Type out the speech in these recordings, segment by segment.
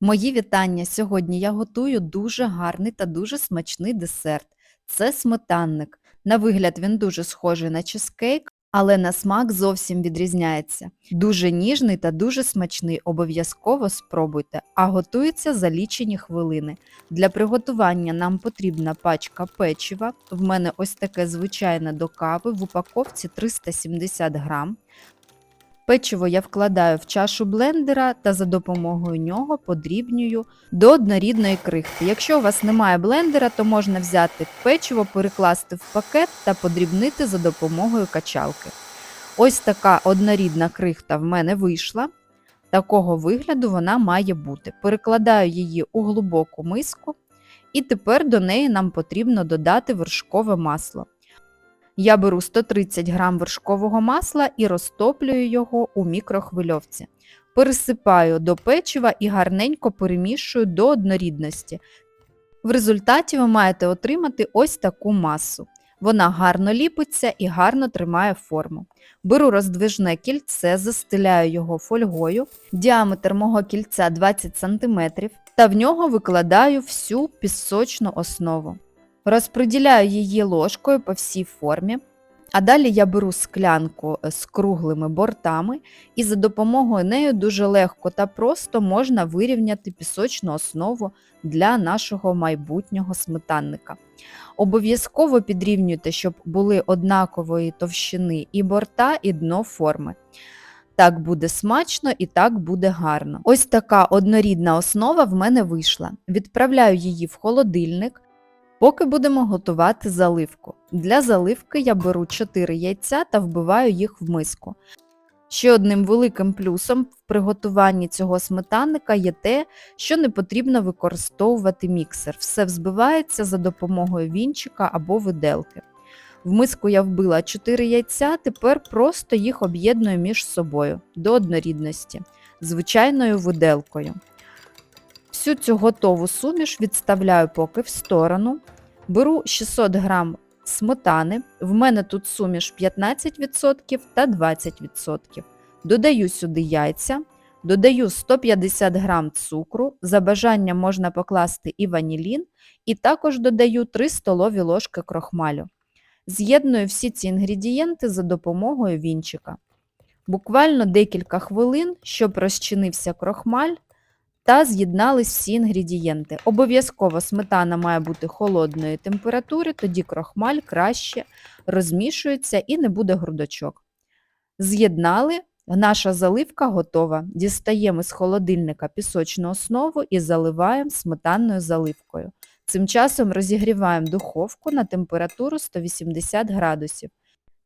Мої вітання! Сьогодні я готую дуже гарний та дуже смачний десерт. Це сметанник. На вигляд він дуже схожий на чизкейк, але на смак зовсім відрізняється. Дуже ніжний та дуже смачний, обов'язково спробуйте, а готується за лічені хвилини. Для приготування нам потрібна пачка печива. В мене ось таке звичайне до кави в упаковці 370 грам. Печиво я вкладаю в чашу блендера та за допомогою нього подрібнюю до однорідної крихти. Якщо у вас немає блендера, то можна взяти печиво, перекласти в пакет та подрібнити за допомогою качалки. Ось така однорідна крихта в мене вийшла. Такого вигляду вона має бути. Перекладаю її у глибоку миску, і тепер до неї нам потрібно додати вершкове масло. Я беру 130 г вершкового масла і розтоплюю його у мікрохвильовці. Пересипаю до печива і гарненько перемішую до однорідності. В результаті ви маєте отримати ось таку масу. Вона гарно ліпиться і гарно тримає форму. Беру роздвижне кільце, застеляю його фольгою, діаметр мого кільця 20 см та в нього викладаю всю пісочну основу. Розподіляю її ложкою по всій формі. А далі я беру склянку з круглими бортами і за допомогою неї дуже легко та просто можна вирівняти пісочну основу для нашого майбутнього сметанника. Обов'язково підрівнюйте, щоб були однакової товщини і борта, і дно форми. Так буде смачно і так буде гарно. Ось така однорідна основа в мене вийшла. Відправляю її в холодильник. Поки будемо готувати заливку. Для заливки я беру 4 яйця та вбиваю їх в миску. Ще одним великим плюсом в приготуванні цього сметанника є те, що не потрібно використовувати міксер. Все взбивається за допомогою вінчика або виделки. В миску я вбила 4 яйця, тепер просто їх об'єдную між собою до однорідності, звичайною виделкою. Всю цю готову суміш відставляю поки в сторону. Беру 600 г сметани, в мене тут суміш 15% та 20%. Додаю сюди яйця, додаю 150 г цукру, за бажанням можна покласти і ванілін, і також додаю 3 столові ложки крохмалю. З'єдную всі ці інгредієнти за допомогою вінчика. Буквально декілька хвилин, щоб розчинився крохмаль та з'єднались всі інгредієнти. Обов'язково сметана має бути холодної температури, тоді крохмаль краще розмішується і не буде грудочок. З'єднали, наша заливка готова. Дістаємо з холодильника пісочну основу і заливаємо сметанною заливкою. Цим часом розігріваємо духовку на температуру 180 градусів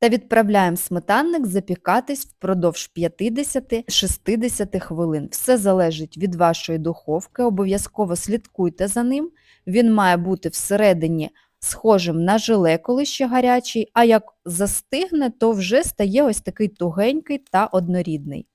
та відправляємо сметанник запікатись впродовж 50-60 хвилин. Все залежить від вашої духовки, обов'язково слідкуйте за ним. Він має бути всередині схожим на желе, коли ще гарячий, а як застигне, то вже стає ось такий тугенький та однорідний.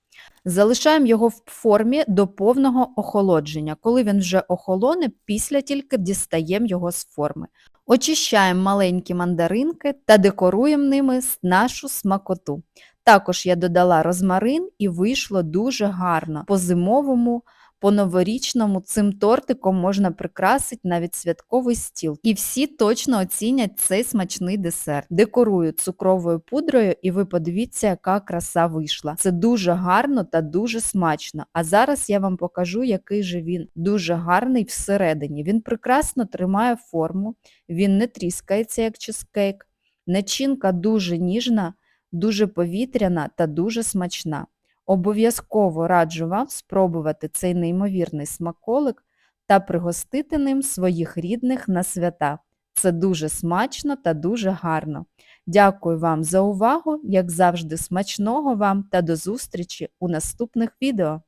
Залишаємо його в формі до повного охолодження. Коли він вже охолоне, після тільки дістаємо його з форми. Очищаємо маленькі мандаринки та декоруємо ними нашу смакоту. Також я додала розмарин і вийшло дуже гарно. По-зимовому, по-новорічному цим тортиком можна прикрасити навіть святковий стіл. І всі точно оцінять цей смачний десерт. Декорую цукровою пудрою і ви подивіться, яка краса вийшла. Це дуже гарно та дуже смачно. А зараз я вам покажу, який же він дуже гарний всередині. Він прекрасно тримає форму, він не тріскається, як чизкейк. Начинка дуже ніжна, дуже повітряна та дуже смачна. Обов'язково раджу вам спробувати цей неймовірний смаколик та пригостити ним своїх рідних на свята. Це дуже смачно та дуже гарно. Дякую вам за увагу, як завжди, смачного вам та до зустрічі у наступних відео.